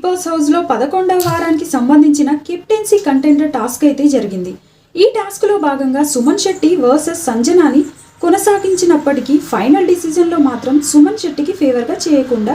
Big boss హౌస్లో పదకొండవ వారానికి సంబంధించిన కెప్టెన్సీ కంటెండర్ టాస్క్ అయితే జరిగింది. ఈ టాస్క్లో భాగంగా సుమన్ శెట్టి వర్సెస్ సంజనాని కొనసాగించినప్పటికీ ఫైనల్ డిసిజన్లో మాత్రం సుమన్ శెట్టికి ఫేవర్గా చేయకుండా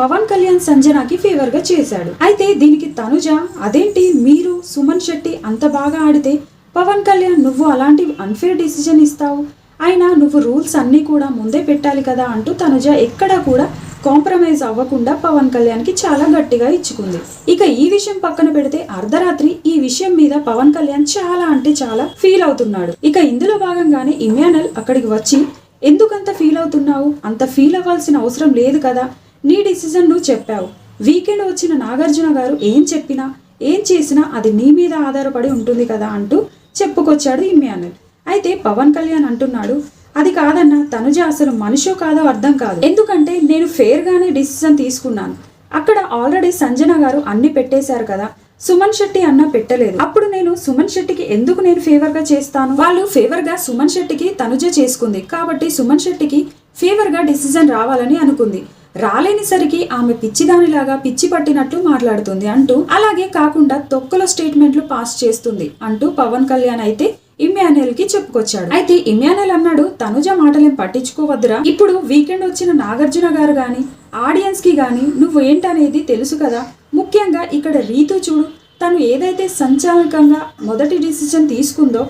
పవన్ కళ్యాణ్ సంజనాకి ఫేవర్గా చేశాడు. అయితే దీనికి తనుజ అదేంటి మీరు సుమన్ శెట్టి అంత బాగా ఆడితే పవన్ కళ్యాణ్ నువ్వు అలాంటి అన్ఫేర్ డిసిజన్ ఇస్తావు? అయినా నువ్వు రూల్స్ అన్నీ కూడా ముందే పెట్టాలి కదా అంటూ తనుజ ఎక్కడా కూడా కాంప్రమైజ్ అవ్వకుండా పవన్ కళ్యాణ్కి చాలా గట్టిగా ఇచ్చుకుంది. ఇక ఈ విషయం పక్కన పెడితే అర్ధరాత్రి ఈ విషయం మీద పవన్ కళ్యాణ్ చాలా అంటే చాలా ఫీల్ అవుతున్నాడు. ఇక ఇందులో భాగంగానే ఇమ్యానల్ అక్కడికి వచ్చి ఎందుకంత ఫీల్ అవుతున్నావు? అంత ఫీల్ అవ్వాల్సిన అవసరం లేదు కదా? నీ డిసిజన్ నువ్వు చెప్పావు. వీకెండ్ వచ్చిన నాగార్జున గారు ఏం చెప్పినా ఏం చేసినా అది నీ మీద ఆధారపడి ఉంటుంది కదా అంటూ చెప్పుకొచ్చాడు ఇమ్యానల్. అయితే పవన్ కళ్యాణ్ అంటున్నాడు అది కాదన్న తనుజ అసలు మనిషో కాదో అర్థం కాదు. ఎందుకంటే నేను ఫేర్గానే డిసిజన్ తీసుకున్నాను. అక్కడ ఆల్రెడీ సంజన గారు అన్ని పెట్టేశారు కదా సుమన్ శెట్టి అన్న పెట్టలేదు. అప్పుడు నేను సుమన్ శెట్టికి ఎందుకు నేను ఫేవర్గా చేస్తాను? వాళ్ళు ఫేవర్గా సుమన్ శెట్టికి తనుజ చేసుకుంది. కాబట్టి సుమన్ శెట్టికి ఫేవర్గా డిసిజన్ రావాలని అనుకుంది. రాలేనిసరికి ఆమె పిచ్చిదానిలాగా పిచ్చి పట్టినట్లు మాట్లాడుతుంది అంటూ అలాగే కాకుండా తొక్కల స్టేట్మెంట్లు పాస్ చేస్తుంది అంటూ పవన్ కళ్యాణ్ అయితే ఇమ్యానుయల్కి చెప్పుకొచ్చాడు. అయితే ఇమ్యానుయల్ అన్నాడు తనుజ మాటలేం పట్టించుకోవద్దురా. ఇప్పుడు వీకెండ్ వచ్చిన నాగార్జున గారు గాని ఆడియన్స్కి గాని నువ్వు ఏంటనేది తెలుసు కదా. ముఖ్యంగా ఇక్కడ రీతు చూడు. తను ఏదైతే సంచాలకంగా మొదటి డిసిజన్ తీసుకుందో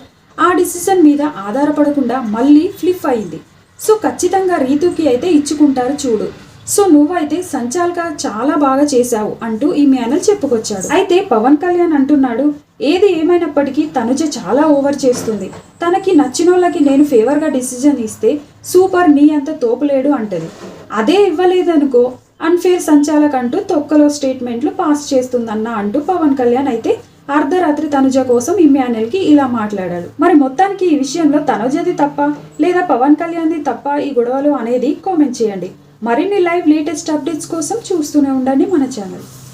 ఆ డిసిజన్ మీద ఆధారపడకుండా మళ్ళీ ఫ్లిప్ అయింది. సో ఖచ్చితంగా రీతుకి అయితే ఇచ్చుకుంటారు చూడు. సో నువ్వైతే సంచాలక చాలా బాగా చేశావు అంటూ ఈ మేనల్ చెప్పుకొచ్చాడు. అయితే పవన్ కళ్యాణ్ అంటున్నాడు ఏది ఏమైనప్పటికీ తనుజ చాలా ఓవర్ చేస్తుంది. తనకి నచ్చిన వాళ్ళకి నేను ఫేవర్గా డిసిజన్ ఇస్తే సూపర్ నీ అంత తోపులేడు అంటది. అదే ఇవ్వలేదనుకో అన్ఫేర్ సంచాలక్ అంటూ తొక్కలో స్టేట్మెంట్లు పాస్ చేస్తుందన్న అంటూ పవన్ కళ్యాణ్ అయితే అర్ధరాత్రి తనుజ కోసం ఈ కి ఇలా మాట్లాడాడు. మరి మొత్తానికి ఈ విషయంలో తనుజది తప్ప లేదా పవన్ కళ్యాణ్ది తప్ప ఈ గొడవలు అనేది కామెంట్ చేయండి. మరిన్ని లైవ్ లేటెస్ట్ అప్డేట్స్ కోసం చూస్తూనే ఉండండి మన ఛానల్.